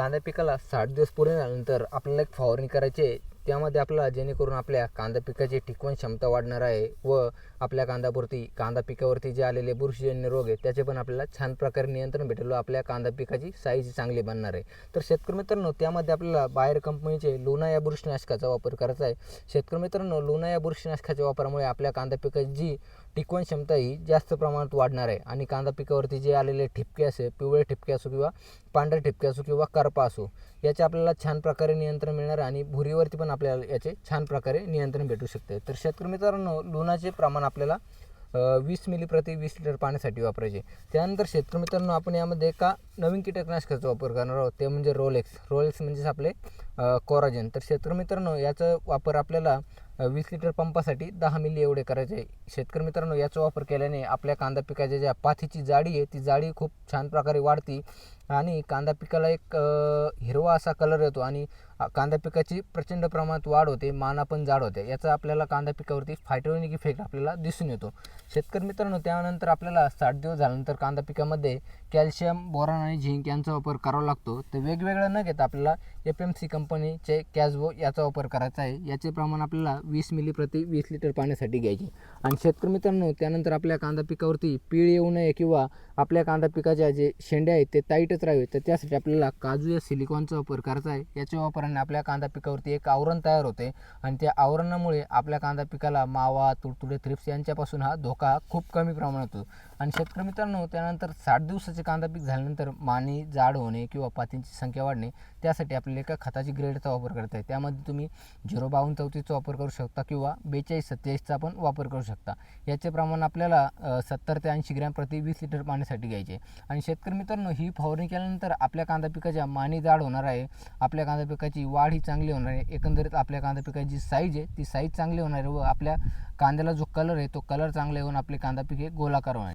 कांदा पिकाला साठ दिवस पूर्ण झाल्यानंतर आपल्याला एक फवारणी करायची आहे. त्यामध्ये आपल्याला जेणेकरून आपल्या कांदा पिकाची टिकवण क्षमता वाढणार आहे व आपल्या कांदापुरती कांदा पिकावरती जे आलेले बुरशीजन्य रोग आहे त्याचे पण आपल्याला छान प्रकारे नियंत्रण भेटेल व आपल्या कांदा पिकाची साईज चांगली बनणार आहे. तर शेतकरी मित्रांनो त्यामध्ये आपल्याला बाहेर कंपनीचे लुना या बुरशीनाशकाचा वापर करायचा आहे. शेतकरी मित्रांनो लुना या बुरशीनाशकाच्या वापरामुळे आपल्या कांदा पिकाची जी टिकवण क्षमता ही जास्त प्रमाणात वाढणार आहे. आणि कांदा पिकावरती जे आलेले ठिपके असे पिवळे ठिपके असो किंवा पांढरे ठिपके असो किंवा करपा असो याचे आपल्याला छान प्रकारे नियंत्रण मिळणार आहे. आणि भुरीवरती पण आपल्याला याचे छान प्रकारे नियंत्रण भेटू शकते. तर शेतकरी मित्रांनो लुणाचे प्रमाण आपल्याला वीस मिली प्रति वीस लिटर पाण्यासाठी वापरायचे. त्यानंतर शेतकरी मित्रांनो आपण यामध्ये एका नवीन कीटकनाशकाचा वापर करणार आहोत. ते म्हणजे रोलेक्स. रोलेक्स म्हणजेच आपले कोराजन. तर शेतकरी मित्रांनो याचा वापर आपल्याला वीस लिटर पंपासाठी दहा मिली एवढे करायचे आहे. शेतकरी मित्रांनो याचा वापर केल्याने आपल्या कांदा पिकाच्या ज्या पाथीची जाडी आहे ती जाडी खूप छान प्रकारे वाढती आणि कांदा पिकाला एक हिरवा असा कलर येतो आणि कांदा पिकाची प्रचंड प्रमाणात वाढ होते माना पण जाड होते. याचा आपल्याला कांदा पिकावरती फायटोनिक इफेक्ट आपल्याला दिसून येतो. शेतकरी मित्रांनो त्यानंतर आपल्याला साठ दिवस झाल्यानंतर कांदा पिकामध्ये कॅल्शियम बोरॉन आणि झिंक यांचा वापर करावा लागतो. तर वेगवेगळं न घेता आपल्याला एफ एम सी कंपनीचे कॅजबो याचा वापर करायचा आहे. याचे प्रमाण आपल्याला वीस मिली प्रति वीस लिटर पाण्यासाठी घ्यायचे. आणि शेतकरी मित्रांनो त्यानंतर आपल्या कांदा पिकावरती पीळ येऊ नये किंवा आपल्या कांदा पिकाच्या जे शेंड्या आहेत ते टाईटच राहावे. तर त्यासाठी आपल्याला काजू या सिलिकॉनचा वापर करायचा आहे. याच्या वापराने आपल्या कांदा पिकावरती एक आवरण तयार होते आणि त्या आवरणामुळे आपल्या कांदा पिकाला मावा तुडतुडे थ्रिप्स यांच्यापासून हा धोका खूप कमी प्रमाणात होतो. आणि शेतकरी मित्रांनो त्यानंतर साठ दिवसाचे कांदा पीक झाल्यानंतर माने जाड होणे किंवा पातींची संख्या वाढणे त्यासाठी आपल्याला एका खताची ग्रेडचा वापर करत आहे त्यामध्ये तुम्ही झिरो बावन्न चौतीसचा वापर करू शकता किंवा बेचाळीस सत्तेचाळीसचा पण वापर करू शकता. याचे प्रमाण आपल्याला सत्तर ते ऐंशी ग्रॅम प्रति वीस लिटर पाण्यासाठी घ्यायचे आणि शेतकरी मित्रांनो ही फवारणी केल्यानंतर आपल्या कांदा पिकाच्या मानी जाड होणार आहे आपल्या कांदा पिकाची वाढ ही चांगली होणार आहे एकंदरीत आपल्या कांदा पिकाची जी साईज आहे ती साईज चांगली होणार आहे व आपल्या कांद्याला जो कलर आहे तो कलर चांगला येऊन आपले कांदा पिके हे गोलाकार होणार आहे